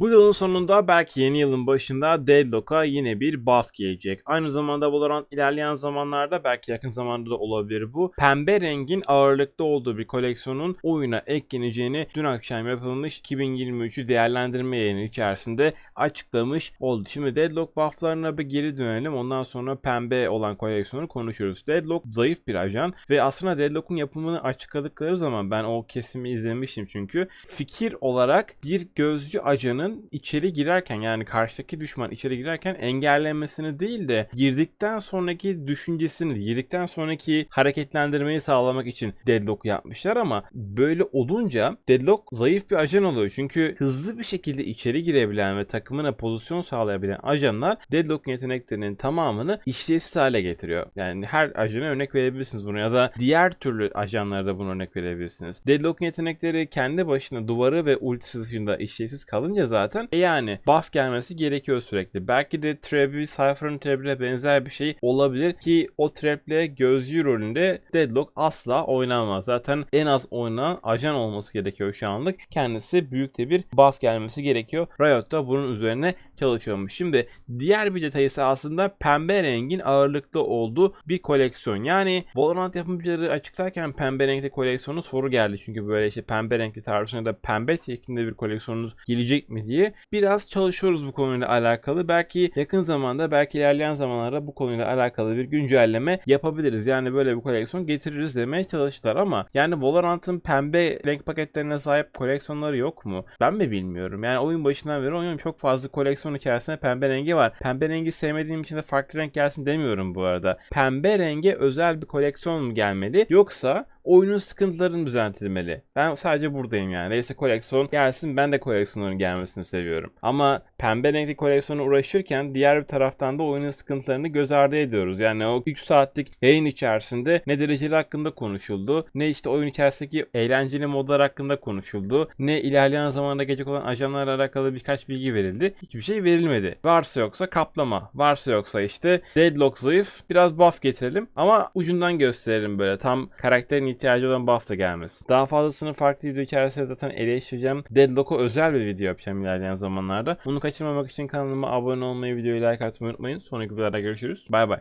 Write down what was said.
Bu yılın sonunda belki yeni yılın başında Deadlock'a yine bir buff gelecek. Aynı zamanda Valorant ilerleyen zamanlarda belki yakın zamanda da olabilir bu. Pembe rengin ağırlıkta olduğu bir koleksiyonun oyuna ekleneceğini dün akşam yapılmış 2023'ü değerlendirme yayını içerisinde açıklamış oldu. Şimdi Deadlock bufflarına bir geri dönelim. Ondan sonra pembe olan koleksiyonu konuşuruz. Deadlock zayıf bir ajan ve aslında Deadlock'un yapımını açıkladıkları zaman ben o kesimi izlemiştim çünkü fikir olarak bir gözcü ajanın içeri girerken yani karşıdaki düşman içeri girerken engellemesini değil de girdikten sonraki düşüncesini, girdikten sonraki hareketlendirmeyi sağlamak için Deadlock'u yapmışlar ama böyle olunca Deadlock zayıf bir ajan oluyor. Çünkü hızlı bir şekilde içeri girebilen ve takımına pozisyon sağlayabilen ajanlar Deadlock'un yeteneklerinin tamamını işlevsiz hale getiriyor. Yani her ajana örnek verebilirsiniz bunu ya da diğer türlü ajanlara da bunu örnek verebilirsiniz. Deadlock'un yetenekleri kendi başına duvarı ve ultisi dışında işlevsiz kalınca zaten e yani buff gelmesi gerekiyor sürekli. Belki de Trap'i, Cypher'ın Trap'ine benzer bir şey olabilir ki o Trap'le gözcü rolünde Deadlock asla oynanmaz. Zaten en az oynanan ajan olması gerekiyor şu anlık. Kendisi büyük de bir buff gelmesi gerekiyor. Riot da bunun üzerine çalışıyormuş. Şimdi diğer bir detayı ise aslında pembe rengin ağırlıklı olduğu bir koleksiyon. Yani Valorant yapımcıları açıklarken pembe renkli koleksiyonu soru geldi. Çünkü böyle işte pembe renkli tarzında da pembe şeklinde bir koleksiyonunuz gelecek mi diye. Biraz çalışıyoruz bu konuyla alakalı. Belki yakın zamanda belki ilerleyen zamanlarda bu konuyla alakalı bir güncelleme yapabiliriz. Yani böyle bir koleksiyon getiririz demeye çalıştılar ama yani Valorant'ın pembe renk paketlerine sahip koleksiyonları yok mu? Ben mi bilmiyorum. Yani oyun başından beri oynuyorum. Çok fazla koleksiyon içerisinde pembe rengi var. Pembe rengi sevmediğim için de farklı renk gelsin demiyorum bu arada. Pembe renge özel bir koleksiyon mu gelmeli? Yoksa oyunun sıkıntılarını düzeltilmeli. Ben sadece buradayım yani. Neyse koleksiyon gelsin ben de koleksiyonların gelmesini seviyorum. Ama pembe renkli koleksiyona uğraşırken diğer bir taraftan da oyunun sıkıntılarını göz ardı ediyoruz. Yani o 3 saatlik yayın içerisinde ne dereceli hakkında konuşuldu, ne işte oyun içerisindeki eğlenceli modlar hakkında konuşuldu, ne ilerleyen zamanda gelecek olan ajanlarla alakalı birkaç bilgi verildi. Hiçbir şey verilmedi. Varsa yoksa kaplama, varsa yoksa işte deadlock zayıf, biraz buff getirelim ama ucundan gösterelim böyle tam karakterin ihtiyacı olan buff da gelmesin. Daha fazlasını farklı video içerisinde zaten eleştireceğim. Deadlock'a özel bir video yapacağım ilerleyen zamanlarda. Bunu kaçırmamak için kanalıma abone olmayı, videoyu like atmayı unutmayın. Sonraki videolarda görüşürüz. Bay bay.